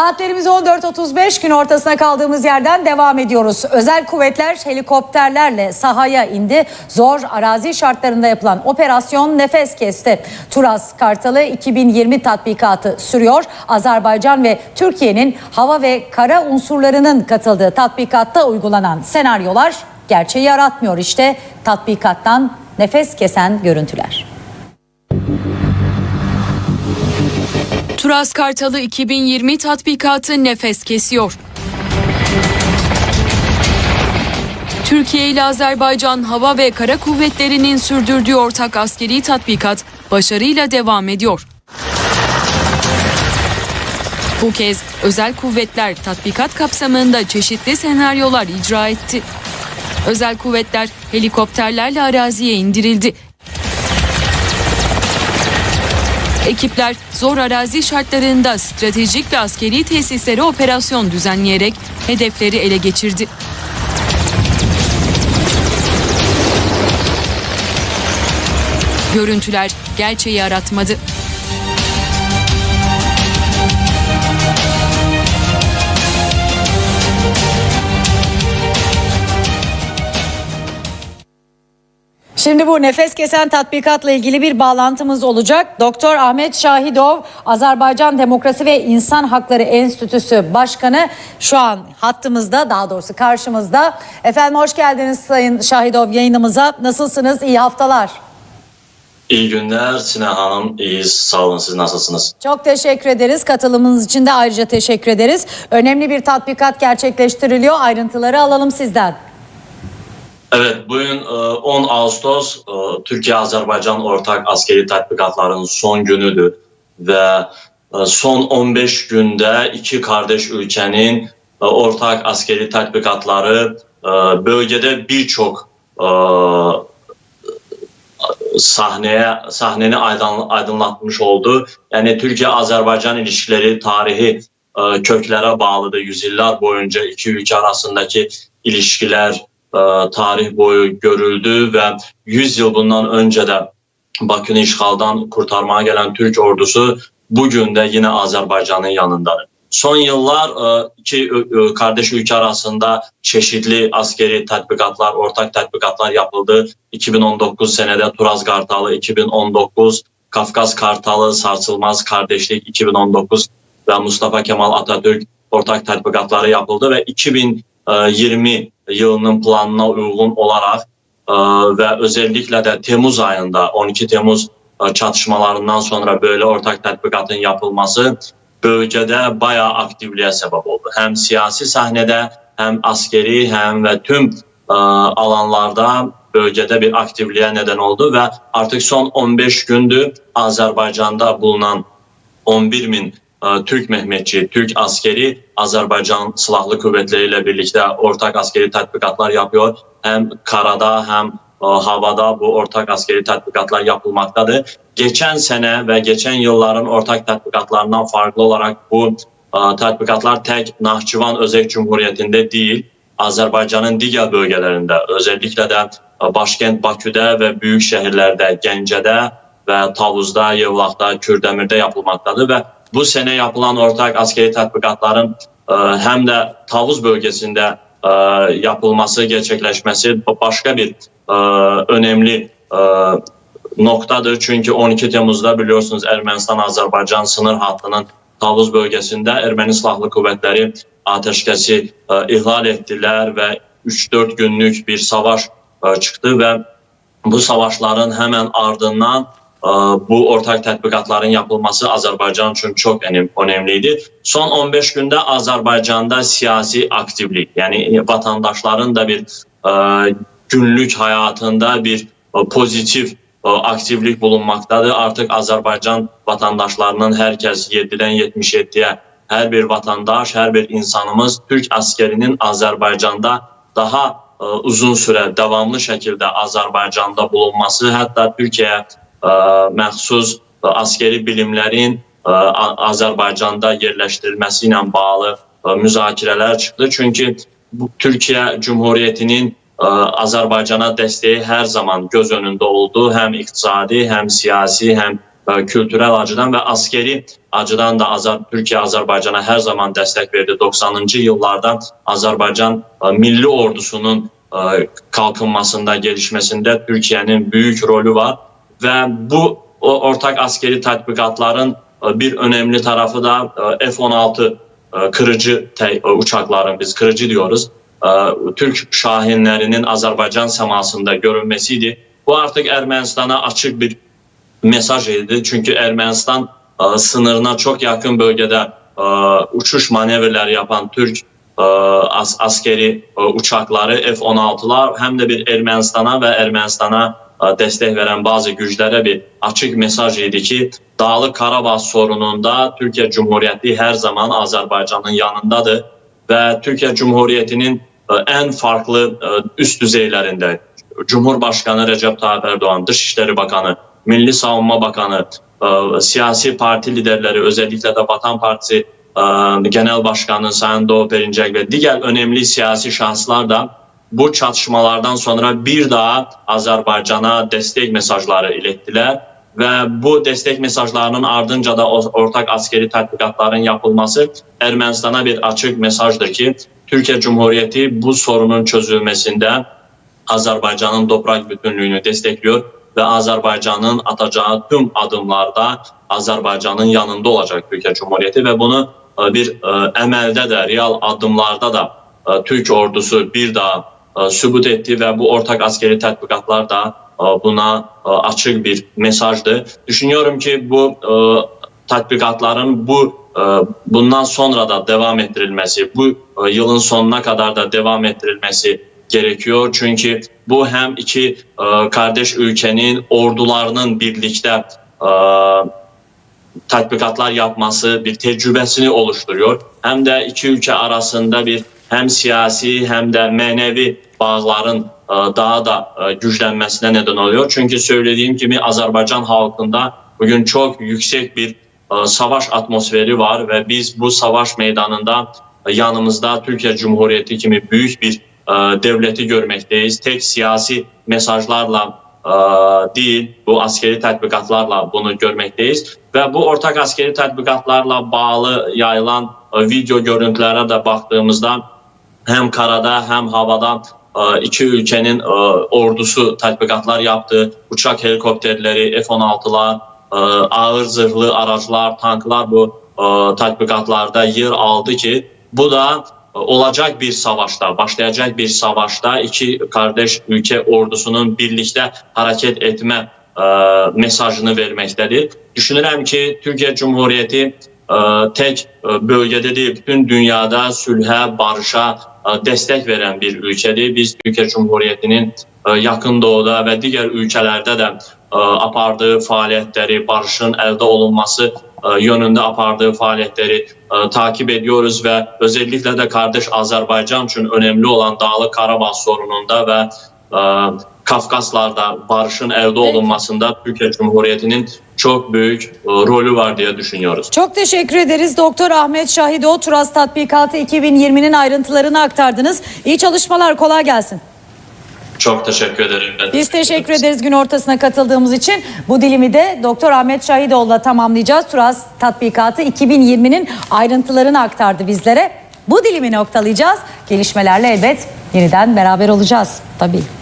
Saatlerimiz 14.35 gün ortasına kaldığımız yerden devam ediyoruz. Özel kuvvetler helikopterlerle sahaya indi. Zor arazi şartlarında yapılan operasyon nefes kesti. Turas Kartalı 2020 tatbikatı sürüyor. Azerbaycan ve Türkiye'nin hava ve kara unsurlarının katıldığı tatbikatta uygulanan senaryolar gerçeği yaratmıyor. İşte tatbikattan nefes kesen görüntüler. Turas Kartalı 2020 tatbikatı nefes kesiyor. Türkiye ile Azerbaycan Hava ve Kara Kuvvetleri'nin sürdürdüğü ortak askeri tatbikat başarıyla devam ediyor. Bu kez özel kuvvetler tatbikat kapsamında çeşitli senaryolar icra etti. Özel kuvvetler helikopterlerle araziye indirildi. Ekipler zor arazi şartlarında stratejik ve askeri tesislere operasyon düzenleyerek hedefleri ele geçirdi. Görüntüler gerçeği yaratmadı. Şimdi bu nefes kesen tatbikatla ilgili bir bağlantımız olacak. Doktor Ahmet Şahidov, Azerbaycan Demokrasi ve İnsan Hakları Enstitüsü Başkanı şu an hattımızda, daha doğrusu karşımızda. Efendim hoş geldiniz Sayın Şahidov yayınımıza. Nasılsınız? İyi haftalar. İyi günler Sinan Hanım. İyiyiz. Sağ olun. Siz nasılsınız? Çok teşekkür ederiz. Katılımınız için de ayrıca teşekkür ederiz. Önemli bir tatbikat gerçekleştiriliyor. Ayrıntıları alalım sizden. Evet, bugün e, 10 Ağustos e, Türkiye-Azerbaycan ortak askeri tatbikatların son günüdür ve e, son 15 günde iki kardeş ülkenin e, ortak askeri tatbikatları e, bölgede birçok e, sahneye sahneni aydın, aydınlatmış oldu. Yani Türkiye-Azerbaycan ilişkileri tarihi e, köklere bağlıdır. Yüzyıllar boyunca iki ülke arasındaki ilişkiler e, tarih boyu görüldü ve 100 yıl bundan önce de Bakü'nü işgaldan kurtarmaya gelen Türk ordusu bugün de yine Azerbaycan'ın yanındadır. Son yıllar e, iki e, kardeş ülke arasında çeşitli askeri tatbikatlar, ortak tatbikatlar yapıldı. 2019 senede Turaz Kartalı, 2019 Kafkas Kartalı, Sarsılmaz Kardeşlik 2019 ve Mustafa Kemal Atatürk ortak tatbikatları yapıldı ve 2020 yılının planına uygun olarak e, ve özellikle de Temmuz ayında 12 Temmuz e, çatışmalarından sonra böyle ortak tatbikatın yapılması bölgede bayağı aktivliğe sebep oldu. Hem siyasi sahnede hem askeri hem ve tüm e, alanlarda bölgede bir aktivliğe neden oldu ve artık son 15 gündür Azerbaycan'da bulunan 11 bin e, Türk Mehmetçi, Türk askeri Azerbaycan Silahlı Kuvvetleri ile birlikte ortak askeri tatbikatlar yapıyor. Hem karada hem havada bu ortak askeri tatbikatlar yapılmaktadır. Geçen sene ve geçen yılların ortak tatbikatlarından farklı olarak bu tatbikatlar tek Nahçıvan Özek Cumhuriyeti'nde değil, Azerbaycan'ın diğer bölgelerinde özellikle de e, başkent Bakü'de ve büyük şehirlerde Gence'de ve Tavuz'da, Yevlak'ta, Kürdemir'de yapılmaktadır ve bu sene yapılan ortak askeri tatbikatların e, hem de Tavuz bölgesinde e, yapılması, gerçekleşmesi başka bir e, önemli e, noktadır. Çünkü 12 Temmuz'da biliyorsunuz Ermenistan-Azerbaycan sınır hattının Tavuz bölgesinde Ermeni Silahlı Kuvvetleri ateşkesi e, ihlal ettiler ve 3-4 günlük bir savaş e, çıktı ve bu savaşların hemen ardından bu ortak tatbikatların yapılması Azerbaycan için çok önemliydi. Son 15 günde Azerbaycan'da siyasi aktivlik yani vatandaşların da bir e, günlük hayatında bir e, pozitif e, aktivlik bulunmaktadır. Artık Azerbaycan vatandaşlarının herkes 7'den 77'ye her bir vatandaş, her bir insanımız Türk askerinin Azerbaycan'da daha uzun süre devamlı şekilde Azerbaycan'da bulunması, hatta Türkiye e, məxsus e, askeri bilimlerin e, Azərbaycanda yerləşdirilməsi ilə bağlı e, müzakirələr çıxdı. Çünki bu Türkiyə Cumhuriyyətinin e, Azərbaycana dəstəyi hər zaman göz önündə oldu. Həm iqtisadi, həm siyasi, həm kültürel acıdan ve askeri acıdan da Azər Türkiye Azərbaycana her zaman destek verdi. 90-cı yıllarda Azərbaycan milli ordusunun kalkınmasında, gelişmesinde Türkiye'nin büyük rolü var ve bu o ortak askeri tatbikatların e, bir önemli tarafı da e, F-16 e, kırıcı uçakların biz kırıcı diyoruz. Türk şahinlerinin Azerbaycan semasında görünmesiydi. Bu artık Ermenistan'a açık bir mesaj idi. Çünkü Ermenistan sınırına çok yakın bölgede uçuş manevrleri yapan Türk as- askeri uçakları F-16'lar hem de bir Ermenistan'a ve Ermenistan'a destek veren bazı güçlere bir açık mesaj idi ki Dağlık Karabağ sorununda Türkiye Cumhuriyeti her zaman Azerbaycan'ın yanındadır ve Türkiye Cumhuriyeti'nin e, en farklı e, üst düzeylerinde Cumhurbaşkanı Recep Tayyip Erdoğan, Dışişleri Bakanı, Milli Savunma Bakanı, e, siyasi parti liderleri özellikle de Vatan Partisi e, Genel Başkanı Sayın Doğu Perinçek ve diğer önemli siyasi şahıslar da bu çatışmalardan sonra bir daha Azerbaycan'a destek mesajları ilettiler ve bu destek mesajlarının ardınca da ortak askeri tatbikatların yapılması Ermenistan'a bir açık mesajdır ki Türkiye Cumhuriyeti bu sorunun çözülmesinde Azerbaycan'ın toprak bütünlüğünü destekliyor ve Azerbaycan'ın atacağı tüm adımlarda Azerbaycan'ın yanında olacak Türkiye Cumhuriyeti ve bunu e, bir e, emelde de real adımlarda da e, Türk ordusu bir daha e, sübut etti ve bu ortak askeri tatbikatlar da e, buna e, açık bir mesajdı. Düşünüyorum ki bu e, tatbikatların bu e, bundan sonra da devam ettirilmesi, bu e, yılın sonuna kadar da devam ettirilmesi gerekiyor. Çünkü bu hem iki e, kardeş ülkenin ordularının birlikte e, tatbikatlar yapması bir tecrübesini oluşturuyor. Hem de iki ülke arasında bir hem siyasi hem de manevi bağların e, daha da e, güçlenmesine neden oluyor. Çünkü söylediğim gibi Azerbaycan halkında bugün çok yüksek bir e, savaş atmosferi var ve biz bu savaş meydanında yanımızda Türkiye Cumhuriyeti gibi büyük bir devleti görmekteyiz. Tek siyasi mesajlarla değil bu askeri tatbikatlarla bunu görmekteyiz ve bu ortak askeri tatbikatlarla bağlı yayılan video görüntülere de baktığımızda hem karada hem havada e, iki ülkenin e, ordusu tatbikatlar yaptı. Uçak helikopterleri, F-16'lar, e, ağır zırhlı araçlar, tanklar bu tatbikatlarda yer aldı ki bu da olacak bir savaşta, başlayacak bir savaşta iki kardeş ülke ordusunun birlikte hareket etme e, mesajını vermektedir. Düşünürəm ki, Türkiye Cumhuriyeti e, tek e, bölgede değil, bütün dünyada sülhə, barışa e, destek veren bir ülkedir. Biz Türkiye Cumhuriyeti'nin e, yakın doğuda ve diğer ülkelerde de e, apardığı faaliyetleri, barışın elde olunması yönünde apardığı faaliyetleri e, takip ediyoruz ve özellikle de kardeş Azerbaycan için önemli olan Dağlık Karabağ sorununda e, Kafkaslarda barışın elde olunmasında Türkiye Cumhuriyeti'nin çok büyük e, rolü var diye düşünüyoruz. Çok teşekkür ederiz. Doktor Ahmet Şahido Turas Tatbikatı 2020'nin ayrıntılarını aktardınız. İyi çalışmalar, kolay gelsin. Çok teşekkür ederim. Ben Biz teşekkür ederiz gün ortasına katıldığımız için. Bu dilimi de Doktor Ahmet Şahidoğlu'la tamamlayacağız. Turas Tatbikatı 2020'nin ayrıntılarını aktardı bizlere. Bu dilimi noktalayacağız. Gelişmelerle elbet yeniden beraber olacağız. Tabii.